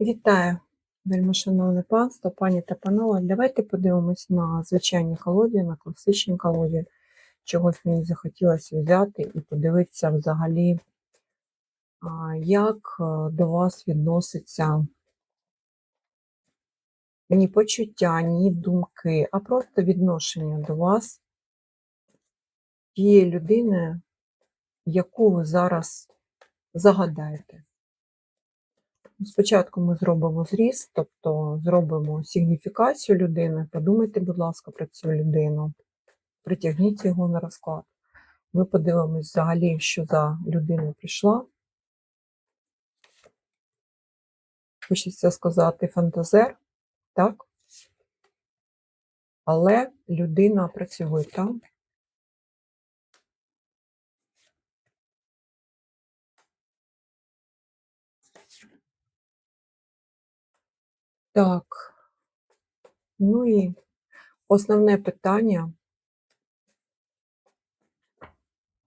Вітаю, вельмишановне панство, пані та панове. Давайте подивимось на звичайні колоді, на класичні колоді. Чогось мені захотілося взяти і подивитися взагалі, як е, до вас відноситься ні почуття, ні думки, а просто відношення до вас тієї людини, яку ви зараз загадаєте. Спочатку ми зробимо зріз, тобто зробимо сигніфікацію людини. Подумайте, будь ласка, про цю людину. Притягніть його на розклад. Ми подивимось взагалі, що за людина прийшла. Хочеться сказати фантазер, так? Але людина працьовита. Так. Ну і основне питання,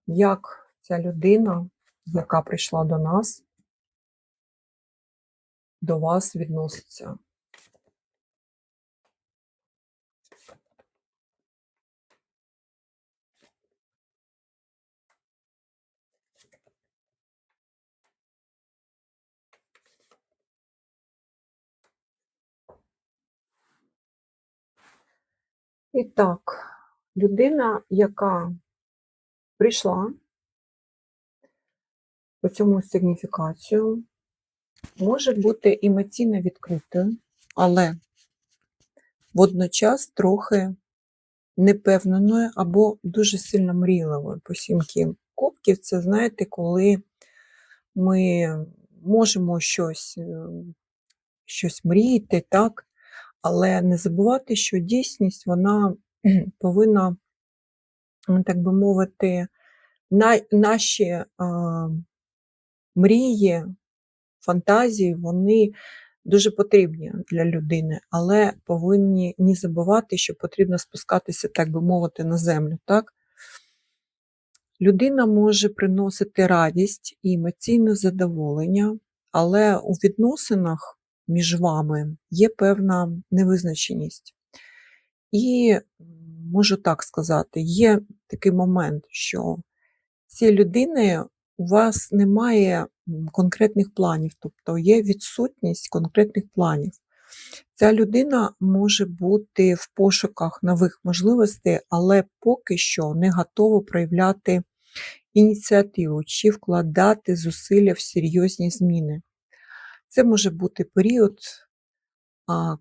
як ця людина, яка прийшла до нас, до вас відноситься. І так, людина, яка прийшла по цьому сигніфікацію, може бути емоційно відкритою, але водночас трохи непевненою або дуже сильно мрійливою по сімки кубків. Це, знаєте, коли ми можемо щось, е, щось мріяти, так? Але не забувати, що дійсність вона повинна, ну, так би мовити, на, наші а, мрії, фантазії, вони дуже потрібні для людини, але повинні не забувати, що потрібно спускатися, так би мовити, на землю. Так? Людина може приносити радість і емоційне задоволення, але у відносинах між вами є певна невизначеність. І можу так сказати, є такий момент, що цієї людини у вас немає конкретних планів, тобто є відсутність конкретних планів. Ця людина може бути в пошуках нових можливостей, але поки що не готова проявляти ініціативу чи вкладати зусилля в серйозні зміни. Це може бути період,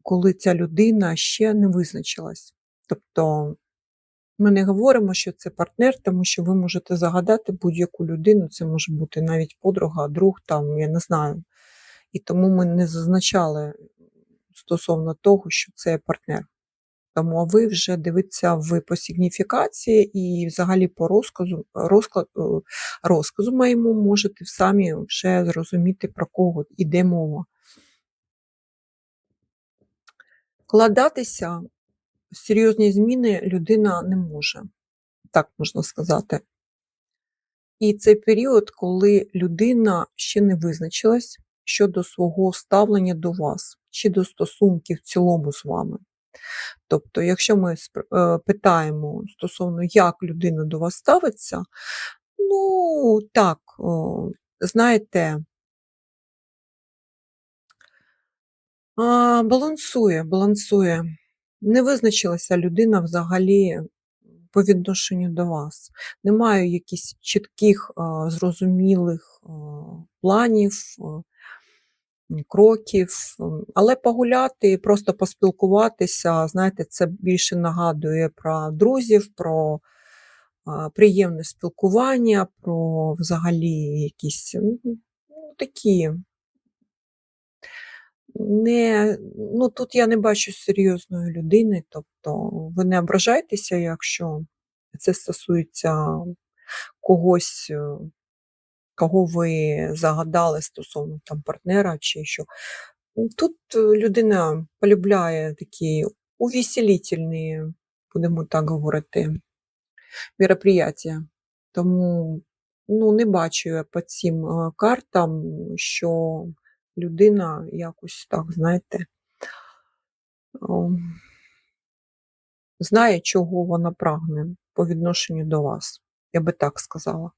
коли ця людина ще не визначилась. Тобто ми не говоримо, що це партнер, тому що ви можете загадати будь-яку людину, це може бути навіть подруга, друг, там, я не знаю. І тому ми не зазначали стосовно того, що це партнер. Тому а ви вже дивіться в по сигніфікації і взагалі по розказу, розклад, е, розказу моєму можете самі вже зрозуміти, про кого йде мова. Вкладатися в серйозні зміни людина не може, так можна сказати. І цей період, коли людина ще не визначилась щодо свого ставлення до вас, чи до стосунків в цілому з вами. Тобто, якщо ми е, питаємо стосовно, як людина до вас ставиться, ну, так, знаєте, балансує, балансує. Не визначилася людина взагалі по відношенню до вас. Немає якихось чітких, зрозумілих планів кроків, але погуляти і просто поспілкуватися, знаєте, це більше нагадує про друзів, про приємне спілкування, про взагалі якісь ну, такі. Не, ну Тут я не бачу серйозної людини, тобто ви не ображайтеся, якщо це стосується когось е, кого ви загадали стосовно там партнера чи що. Тут е, людина полюбляє такі увеселительні, будемо так говорити, мероприятия. Тому ну, не бачу я по цим е, картам, що людина якось так, знаєте, знає, чого вона прагне по відношенню до вас. Я би так сказала.